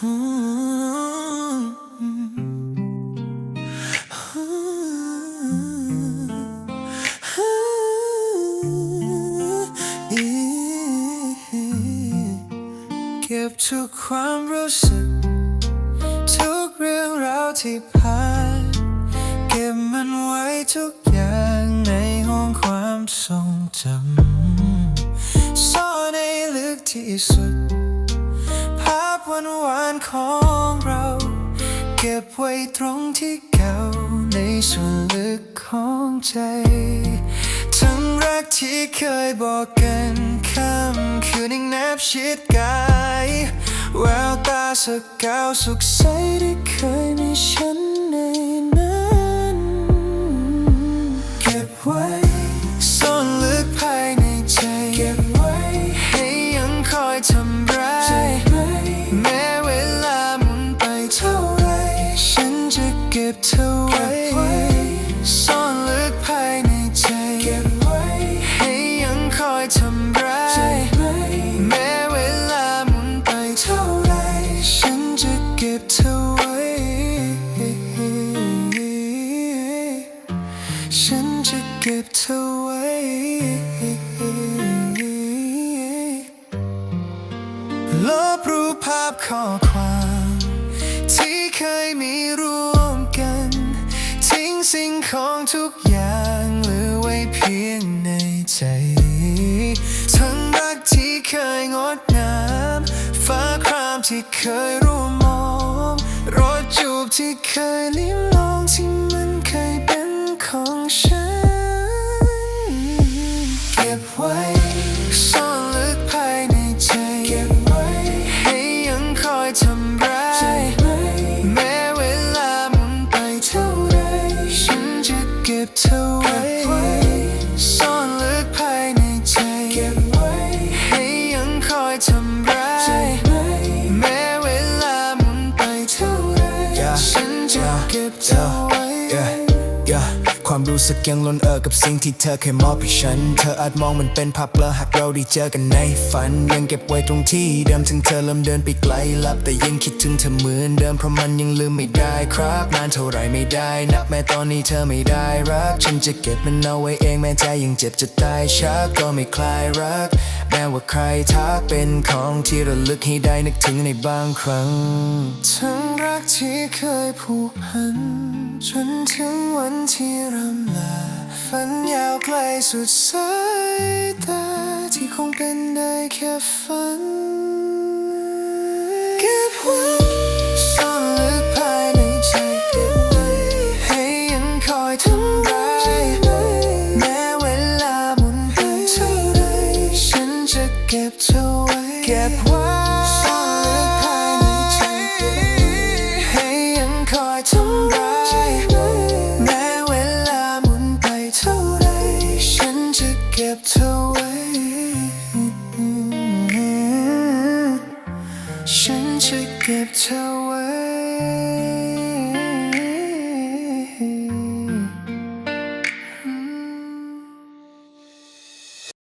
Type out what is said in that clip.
เก็บทุกความรู้สึก ทุกเรื่องราวที่ผ่านเก็บมันไว้ทุกอย่างในห้องความทรงจำซ่อนในลึกที่สุดาพวันวานของเรา เก็บไว้ตรงที่เก่าในส่วนลึกของใจ ทั้งรักที่เคยบอกกันคำคืนยังแนบชิดกาย แววตาสกกาวสุขใสที่เคยมี บเธอไว้ซ่อนลึกภายในใจเก็บไว้ให้ยังคอยทำร้ายแม้เวลาหมุนไปเท่าไรฉันจะเก็บเธอไว้ ฉันจะเก็บเธอไว้ลบรูปภาพข้อความ ที่เคยมีร่วมกันทิ้ สิ่งของทุกอย่างเหลือไว้เพียงในใจ ทั้งรักที่เคยงดงามฟ้าครามที่เคยร่วมมองรถจูบที่เคยลิ้มลองที่ เธอไว้ซ่อนลึกภายในใจเก็บไว้ให้ยังคอยทำร้ายแม้เวลาหมุนไปเท่าไรฉันจะเก็บเธอ ความรู้สึกยังล้นเอ่อกับสิ่งที่เธอเคยมอบให้ฉัน เธออาจมองมันเป็นภาพเบลอหากเราได้เจอกันในฝัน ยังเก็บไว้ตรงที่เดิมถึงเธอเริ่มเดินไปไกลลับ แต่ยังคิดถึงเธอเหมือนเดิมเพราะมันยังลืมไม่ได้ครับนานเท่าไรไม่ได้นับแม้ตอนนี้เธอไม่ได้รัก ฉันจะเก็บมันเอาไว้เองแม้ใจยังเจ็บจะตายชักก็ไม่คลายรัก แม้ว่าใครทักเป็นของที่ระลึกให้ได้นึกถึงในบางครั้ง ทั้งรักที่เคยผูกพัน จนถึงวันที่รำลา ฝันยาวไกลสุดสายตา ที่คงเป็นได้แค่ฝัน ฉัน